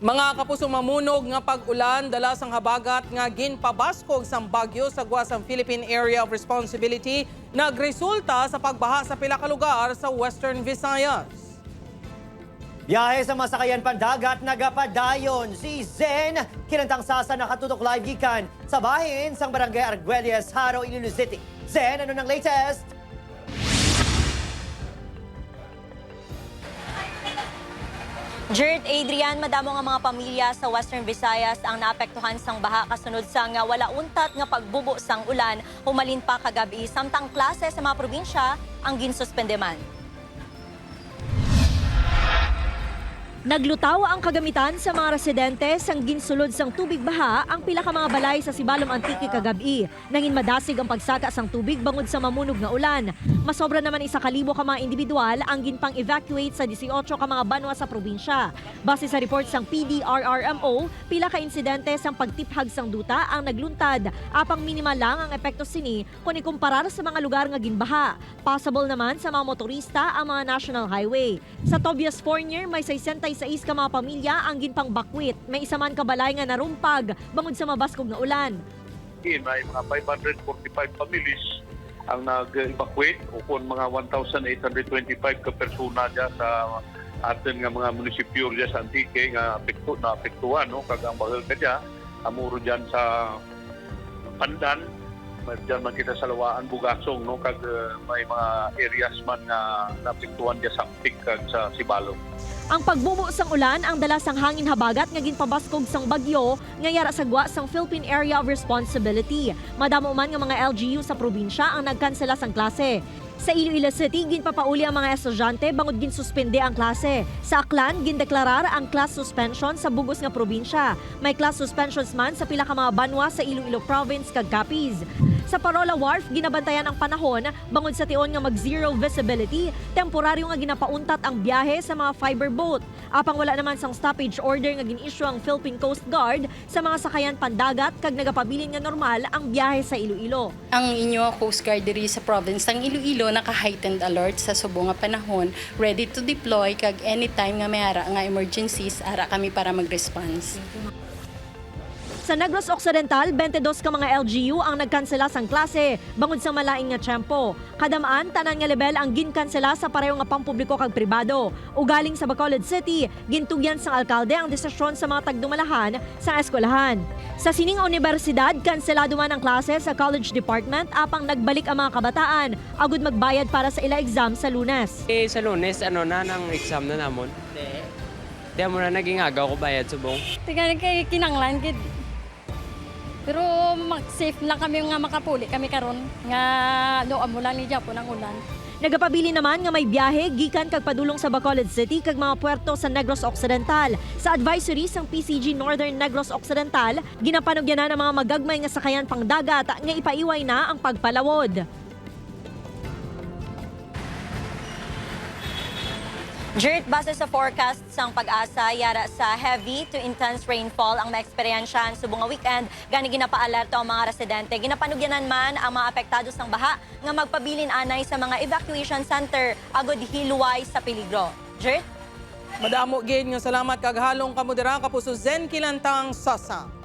Mga kapuso mamunog nga pag-ulan dala sang habagat nga ginpabaskog sang bagyo sa guwasang Philippine Area of Responsibility nagresulta sa pagbaha sa pila ka lugar sa Western Visayas. Biyahe sa masakayan pandagat nagapadayon si Zen kinantang sasa nakatutok live gikan sa bahin sang barangay Arguelles, Haro, Iloilo City. Zen, ano nang latest? Jared Adrian, madamo nga mga pamilya sa Western Visayas ang naapektuhan sang baha kasunod sa nga wala untat nga pagbubo sang ulan. Humalin pa kagabi samtang klase sa mga probinsya ang ginsuspende man. Naglutaw ang kagamitan sa mga residente sang ginsulod sang tubig baha ang pila ka mga balay sa Sibalom Antique kagabi. Nangin madasig ang pagsaka sang tubig bangod sa mamunog nga ulan. Masobra naman isa kalibo ka mga individual ang ginpang evacuate sa 18 ka mga banwa sa probinsya. Base sa report sang PDRRMO, pila ka insidente sang pagtiphag sang duta ang nagluntad. Apang minimal lang ang epekto sini kung ikumparar sa mga lugar nga ginbaha. Possible naman sa mga motorista ang mga national highway. Sa Tobias Fournier, may 66 ka mga pamilya ang ginpang bakwit. May isa man kabalay nga narumpag bangod sa mabaskog nga ulan. in ay mga 545 families ang nag-evacuate o mga 1,825 ka persona dyan sa atin nga mga munisipyo dyan sa Antique nga apekto na apektuhan no kag ang bahal ka dyan amuro dyan sa Pandan dyan man kita sa Lawaan Bugasong no kag uh, may mga areas man nga naapektuhan dyan sa Antique kag sa Sibalo. Ang pagbubo sang ulan ang dala sang hangin habagat nga ginpabaskog sang bagyo nga yara sa gwa sang Philippine Area of Responsibility. Madamo man nga mga LGU sa probinsya ang nagkansela sang klase. Sa Iloilo City, ginpapauli ang mga estudyante bangod ginsuspende ang klase. Sa Aklan, gindeklarar ang class suspension sa bugos nga probinsya. May class suspensions man sa pila ka mga banwa sa Iloilo Province kag Capiz. Sa Parola Wharf, ginabantayan ang panahon bangod sa tion nga mag-zero visibility, temporaryo nga ginapauntat ang biyahe sa mga fiber boat. Apang wala naman sang stoppage order nga gin-issue ang Philippine Coast Guard sa mga sakayan pandagat kag nagapabilin nga normal ang biyahe sa Iloilo. ang inyo Coast Guard diri sa province ng Iloilo naka-heightened alert sa subo nga panahon, ready to deploy kag anytime nga may ara nga emergencies ara kami para mag-response. Sa Negros Occidental, 22 ka mga LGU ang nagkansela sang klase bangod sa malaing nga tiyempo. Kadamaan, tanan nga level ang ginkansela sa pareho nga pampubliko kag pribado. Ugaling sa Bacolod City, gintugyan sang alkalde ang desisyon sa mga tagdumalahan sa eskwelahan. Sa sining universidad, kanselado man ang klase sa college department apang nagbalik ang mga kabataan agud magbayad para sa ila exam sa lunes. Eh, sa lunes, ano na, ng exam na namon. Hindi. Di mo na naging agaw ko bayad subong. Tiga kay kinanglan gid. Pero safe lang kami nga makapuli kami karon nga do amo lang ni Japon ang ulan. Nagapabili naman nga may biyahe gikan kag padulong sa Bacolod City kag mga puerto sa Negros Occidental. Sa advisory sang PCG Northern Negros Occidental, ginapanugyan na ng mga magagmay nga sakayan pang dagat nga ipaiway na ang pagpalawod. Jirt, base sa forecast sang pag-asa, yara sa heavy to intense rainfall ang maeksperiensyahan subong nga weekend. Gani ginapaalerto ang mga residente. Ginapanugyanan man ang mga apektado sang baha nga magpabilin anay sa mga evacuation center agod hiluway sa peligro. Jirt? Madamo gid nga salamat kag halong kamudira kapuso Zen Kilantang Sasa.